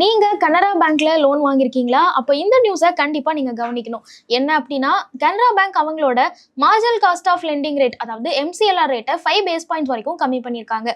நீங்க கனரா பேங்க்ல லோன் வாங்கியிருக்கீங்களா? அப்போ இந்த நியூஸை கண்டிப்பா நீங்க கவனிக்கணும். என்ன அப்படின்னா கனரா பேங்க் அவங்களோட marginal cost of lending rate அதாவது எம்சிஎல்ஆர் ரேட்டை ஃபைவ் பேஸ் பாயிண்ட்ஸ் வரைக்கும் கம்மி பண்ணியிருக்காங்க.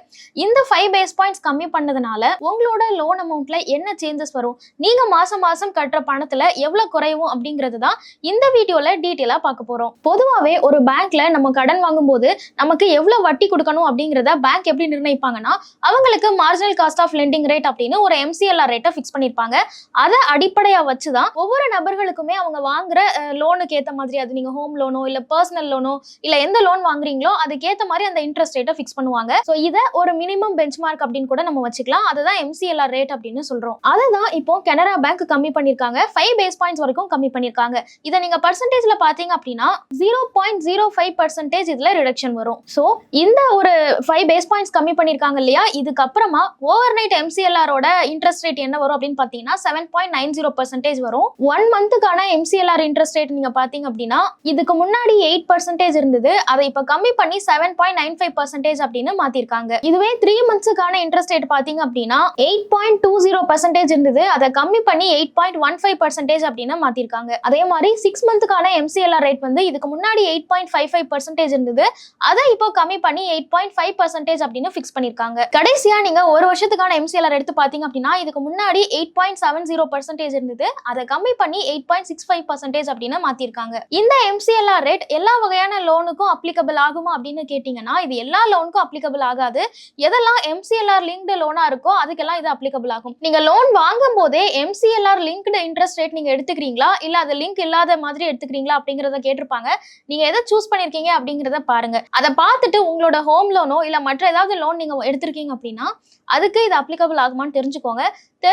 இந்த ஃபைவ் பேஸ் பாயிண்ட்ஸ் கம்மி பண்ணதுனால உங்களோட லோன் அமௌண்ட்ல என்ன சேஞ்சஸ் வரும்? நீங்க மாசம் மாசம் கட்டுற பணத்துல எவ்வளவு குறையும் அப்படிங்கிறது தான் இந்த வீடியோல டீட்டெயிலா பார்க்க போறோம். பொதுவாகவே ஒரு பேங்க்ல நம்ம கடன் வாங்கும்போது நமக்கு எவ்வளவு வட்டி கொடுக்கணும் அப்படிங்கிறத பேங்க் எப்படி நிர்ணயிப்பாங்கன்னா அவங்களுக்கு marginal cost of lending rate அப்படின்னு ஒரு எம்சிஎல்ஆர் ரேட்டை ஃபிக்ஸ் பண்ணியிருப்பாங்க அதை அடிப்படையாக வச்சு தான் ஒவ்வொரு நபர்களுக்குமே அவங்க வாங்குற லோனுக்கு ஏத்த மாதிரி அது நீங்க ஹோம் லோனோ இல்ல பர்சனல் லோனோ இல்லை எந்த லோன் வாங்குறீங்களோ அதுக்கேற்ற மாதிரி அந்த இன்ட்ரெஸ்ட் ரேட்டை ஃபிக்ஸ் பண்ணுவாங்க. ஸோ இதை ஒரு மினிமம் பெஞ்ச் மார்க் அப்படின்னு கூட நம்ம வச்சுக்கலாம். அதுதான் எம்சிஎல்ஆர் ரேட் அப்படின்னு சொல்றோம். அதை தான் இப்போ கனரா பேங்க் கம்மி பண்ணியிருக்காங்க ஃபைவ் பேஸ் பாயிண்ட்ஸ் வரைக்கும் கம்மி பண்ணியிருக்காங்க இதை நீங்க பர்சன்டேஜ்ல பாத்தீங்க அப்படின்னா zero point zero five percentage இதுல ரிடக்ஷன் வரும். ஸோ இந்த ஒரு ஃபைவ் பேஸ் பாயிண்ட்ஸ் கம்மி பண்ணியிருக்காங்க இல்லையா? இதுக்கப்புறமா ஓவர் நைட் எம்சிஎல்ஆரோட இன்ட்ரெஸ்ட் ரேட் என்ன வரும் அப்படின்னு பார்த்தீங்கன்னா seven point nine zero percentage வரும். ஒன் மந்த்துக்கான எம்சிஎல்ஆர் இன்ட்ரெஸ்ட் ரேட் நீங்க பார்த்தீங்க அப்படின்னா இதுக்கு முன்னாடி எயிட் பர்சன்டேஜ் இருந்தது. அதை இப்போ கம்மி பண்ணி seven point nine five percentage அப்படின்னு மாத்திருக்காங்க. இதுவே த்ரீ மந்த்ஸுக்கான இன்ட்ரெஸ்ட் ரேட் பார்த்தீங்க அப்படின்னா eight point two zero percentage இருந்தது. அதை கம்மி பண்ணி eight point one five percentage அப்படின்னு மாத்திருக்காங்க. அதே மாதிரி சிக்ஸ் மந்த்துக்கான எம்சிஎல்ஆர் ரேட் வந்து இதுக்கு முன்னாடி eight point five five percentage இருந்தது. அதை இப்போ கம்மி பண்ணி எயிட் பாயிண்ட் ஃபைவ் பர்சன்டேஜ் அப்படின்னு ஃபிக்ஸ் பண்ணிருக்காங்க. கடைசியா நீங்க ஒரு வருஷத்துக்கான எம்சிஎல்ஆர் எடுத்து பாத்தீங்க அப்படின்னா இதுக்கு முன்னாடி முன்னாடி eight point seven zero percentage இருந்தது. அதை கம்மி பண்ணி eight point six five percentage அப்படின்னு மாத்திருக்காங்க. இந்த எம்சிஎல்ஆர் ரேட் எல்லா வகையான லோனுக்கும் அப்ளிகபிள் ஆகுமா அப்படின்னு கேட்டீங்கன்னா இது எல்லா லோனுக்கும் அப்ளிகபிள் ஆகாது. எதெல்லாம் எம்சிஎல்ஆர் லிங்க்டு லோனா இருக்கோ அதுக்கெல்லாம் இது அப்ளிகபிள் ஆகும். நீங்க லோன் வாங்கும் போதே எம்சிஎல்ஆர் லிங்க்டு இன்ட்ரெஸ்ட் ரேட் நீங்க எடுத்துக்கிறீங்களா? இல்ல அது லிங்க் இல்லாத மாதிரி எடுத்துக்கிறீங்களா அப்படிங்கறத கேட்டிருப்பாங்க. நீங்க எதை சூஸ் பண்ணிருக்கீங்க அப்படிங்கறத பாருங்க. அதை பார்த்துட்டு உங்களோட ஹோம் லோனோ இல்ல மற்ற ஏதாவது லோன் நீங்க எடுத்திருக்கீங்க அப்படின்னா அதுக்கு இது அப்ளிகபிள் ஆகுமான்னு தெரிஞ்சுக்கோங்க.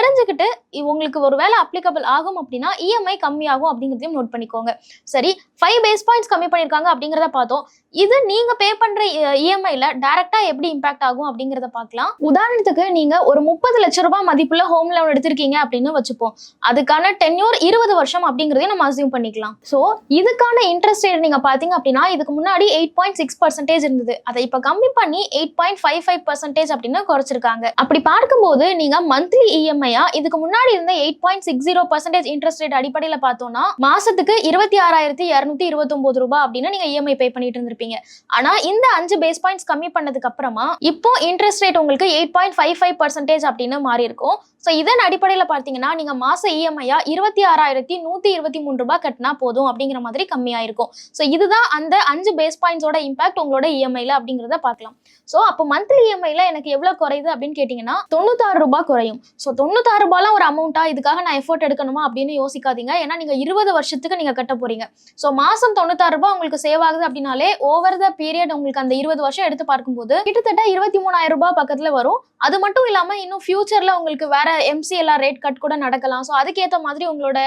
தெரிஞ்சுக்கிட்டு உங்களுக்கு ஒரு வேலை அப்ளிகபிள் ஆகும் அப்படின்னா இஎம்ஐ கம்மியாகும் அப்படிங்கிறதையும் நோட் பண்ணிக்கோங்க. சரி ஃபைவ் பேஸ் பாயிண்ட்ஸ் கம்மி பண்ணியிருக்காங்க அப்படிங்கிறத பார்த்தோம். இது நீங்க பே பண்ற இஎம்ஐல டேரெக்டாக எப்படி இம்பாக்ட் ஆகும் அப்படிங்கிறத பார்க்கலாம். உதாரணத்துக்கு நீங்க ஒரு முப்பது லட்ச ரூபாய் மதிப்புள்ள ஹோம் லோன் எடுத்திருக்கீங்க அப்படின்னு வச்சுப்போம். அதுக்கான டென்யூர் இருபது வருஷம் அப்படிங்கிறதையும் நம்ம அசியூம் பண்ணிக்கலாம். ஸோ இதுக்கான இன்ட்ரெஸ்ட் ரேட் நீங்கள் பார்த்தீங்க அப்படின்னா இதுக்கு முன்னாடி எயிட் பாயிண்ட் சிக்ஸ் பர்சன்டேஜ் இருந்தது. அதை இப்போ கம்மி பண்ணி eight point five five percentage அப்படின்னு குறைச்சிருக்காங்க. அப்படி பார்க்கும்போது நீங்கள் மந்த்லி இஎம்ஐ இஎம்ஐயா இதுக்கு முன்னாடி இருந்த eight point six zero percentage interest rate அடிப்படையில் பார்த்தோம்னா மாசத்துக்கு இருபத்தி ஆறாயிரத்தி இரநூத்தி இருபத்தொன்பது ரூபாய் அப்படின்னு நீங்க இஎம்ஐ பே பண்ணிட்டு இருந்திருப்பீங்க. ஆனா இந்த அஞ்சு பேஸ் பாயிண்ட்ஸ் கம்மி பண்ணதுக்கு அப்புறமா இப்போ இன்ட்ரெஸ்ட் ரேட் உங்களுக்கு eight point five five percentage அப்படின்னு மாறி இருக்கும் ஸோ இதன் அடிப்படையில் பார்த்தீங்கன்னா நீங்க மாச இஎம்ஐயா இருபத்தி ஆறாயிரத்தி நூத்தி இருபத்தி மூணு ரூபாய் கட்டினா போதும் அப்படிங்கிற மாதிரி கம்மியாயிருக்கும். ஸோ இதுதான் அந்த அஞ்சு பேஸ் பாயிண்ட்ஸோட இம்பாக்ட் உங்களோட இஎம்ஐல அப்படிங்கிறத பார்க்கலாம். ஸோ அப்போ மந்த்லி இஎம்ஐல எனக்கு எவ்வளவு குறையுது அப்படின்னு கேட்டீங்கன்னா தொண்ணூத்தாறு ரூபாய் குறையும். ஸோ தொண்ணூத்தாறு ரூபாய்லாம் ஒரு அமௌண்ட்டா இதுக்காக நான் எஃபோர்ட் எடுக்கணுமா அப்படின்னு யோசிக்காதீங்க. ஏன்னா நீங்க இருபது வருஷத்துக்கு நீங்க கட்ட போறீங்க. ஸோ மாசம் தொண்ணூத்தாறு ரூபாய் உங்களுக்கு சேவ் ஆகுது அப்படின்னாலே ஓவர் த பீரியட் உங்களுக்கு அந்த இருபது வருஷம் எடுத்து பார்க்கும்போது கிட்டத்தட்ட இருபத்தி மூணாயிரம் ரூபாய் பக்கத்துல வரும். அது மட்டும் இல்லாம இன்னும் ஃபியூச்சர்ல உங்களுக்கு வேற எம்சிஎல்ஆர் ரேட் கட் கூட நடக்கலாம். ஸோ அதுக்கேற்ற மாதிரி உங்களோட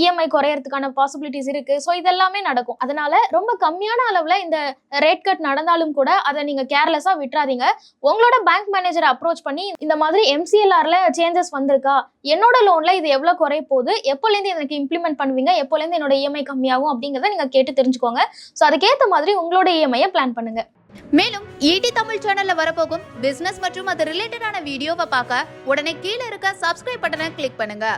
இஎம்ஐ குறையறதுக்கான பாசிபிலிட்டிஸ் இருக்கு. ஸோ இதெல்லாமே நடக்கும். அதனால ரொம்ப கம்மியான அளவுல இந்த ரேட் கட் நடந்தாலும் கூட அதை நீங்க கேர்லெஸ்ஸா விட்டுறாதீங்க. உங்களோட பேங்க் மேனேஜரை அப்ரோச் பண்ணி இந்த மாதிரி எம்சிஎல்ஆர்ல சேஞ்சஸ் இருக்கா? என்னோட லோன்ல இது எவ்வளவு குறைய போகுது எப்போலேருந்து எனக்கு இம்ப்ளிமெண்ட் பண்ணுவீங்க? எப்போலேருந்து என்னோட இஎம்ஐ கம்மியாகும் அப்படிங்கிறத நீங்க கேட்டு தெரிஞ்சுக்கோங்க. ஸோ அதுக்கேற்ற மாதிரி உங்களோட இஎம்ஐயை பிளான் பண்ணுங்க. மேலும் ஈடி தமிழ் சேனல்ல வரப்போகும் பிசினஸ் மற்றும் அது ரிலேட்டடான வீடியோவை பார்க்க உடனே கீழே இருக்க சப்ஸ்கிரைப் பட்டனை கிளிக் பண்ணுங்க.